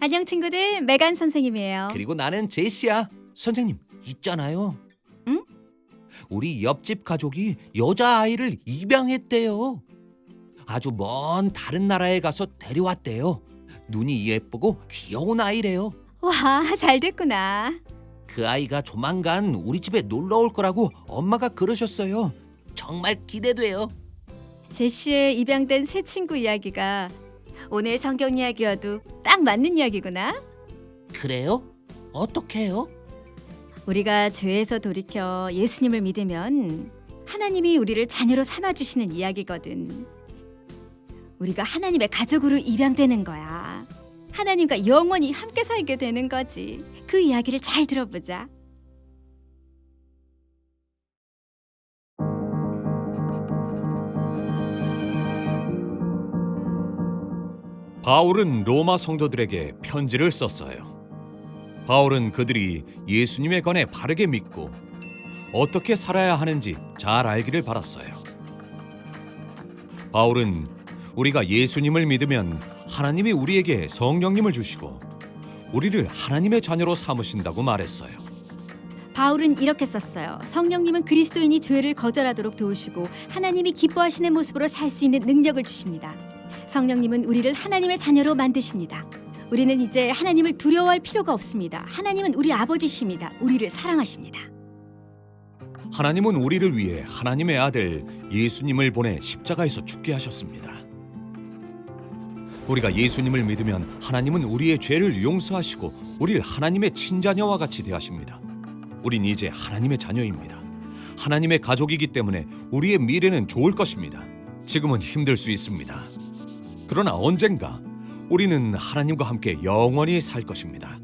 안녕 친구들, 메간 선생님이에요. 그리고 나는 제시야. 선생님 있잖아요. 응? 우리 옆집 가족이 여자 아이를 입양했대요. 아주 먼 다른 나라에 가서 데려왔대요. 눈이 예쁘고 귀여운 아이래요. 와, 잘 됐구나. 그 아이가 조만간 우리 집에 놀러 올 거라고 엄마가 그러셨어요. 정말 기대돼요. 제시의 입양된 새 친구 이야기가 오늘 성경 이야기와도 딱 맞는 이야기구나. 그래요? 어떻게 해요? 우리가 죄에서 돌이켜 예수님을 믿으면 하나님이 우리를 자녀로 삼아 주시는 이야기거든. 우리가 하나님의 가족으로 입양되는 거야. 하나님과 영원히 함께 살게 되는 거지. 그 이야기를 잘 들어보자. 바울은 로마 성도들에게 편지를 썼어요. 바울은 그들이 예수님에 관해 바르게 믿고 어떻게 살아야 하는지 잘 알기를 바랐어요. 바울은 우리가 예수님을 믿으면 하나님이 우리에게 성령님을 주시고 우리를 하나님의 자녀로 삼으신다고 말했어요. 바울은 이렇게 썼어요. 성령님은 그리스도인이 죄를 거절하도록 도우시고 하나님이 기뻐하시는 모습으로 살 수 있는 능력을 주십니다. 성령님은 우리를 하나님의 자녀로 만드십니다. 우리는 이제 하나님을 두려워할 필요가 없습니다. 하나님은 우리 아버지십니다. 우리를 사랑하십니다. 하나님은 우리를 위해 하나님의 아들 예수님을 보내 십자가에서 죽게 하셨습니다. 우리가 예수님을 믿으면 하나님은 우리의 죄를 용서하시고 우리를 하나님의 친자녀와 같이 대하십니다. 우린 이제 하나님의 자녀입니다. 하나님의 가족이기 때문에 우리의 미래는 좋을 것입니다. 지금은 힘들 수 있습니다. 그러나 언젠가 우리는 하나님과 함께 영원히 살 것입니다.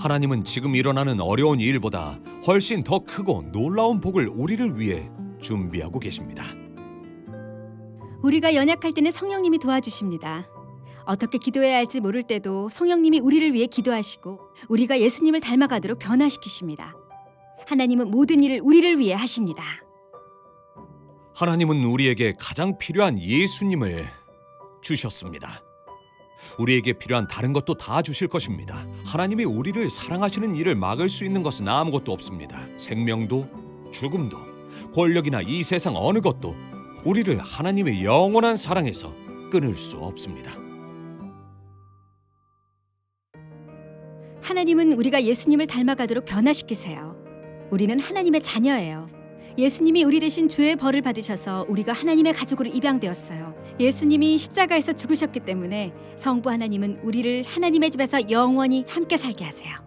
하나님은 지금 일어나는 어려운 일보다 훨씬 더 크고 놀라운 복을 우리를 위해 준비하고 계십니다. 우리가 연약할 때는 성령님이 도와주십니다. 어떻게 기도해야 할지 모를 때도 성령님이 우리를 위해 기도하시고 우리가 예수님을 닮아가도록 변화시키십니다. 하나님은 모든 일을 우리를 위해 하십니다. 하나님은 우리에게 가장 필요한 예수님을 주셨습니다. 우리에게 필요한 다른 것도 다 주실 것입니다. 하나님이 우리를 사랑하시는 일을 막을 수 있는 것은 아무것도 없습니다. 생명도 죽음도 권력이나 이 세상 어느 것도 우리를 하나님의 영원한 사랑에서 끊을 수 없습니다. 하나님은 우리가 예수님을 닮아가도록 변화시키세요. 우리는 하나님의 자녀예요. 예수님이 우리 대신 죄의 벌을 받으셔서 우리가 하나님의 가족으로 입양되었어요. 예수님이 십자가에서 죽으셨기 때문에 성부 하나님은 우리를 하나님의 집에서 영원히 함께 살게 하세요.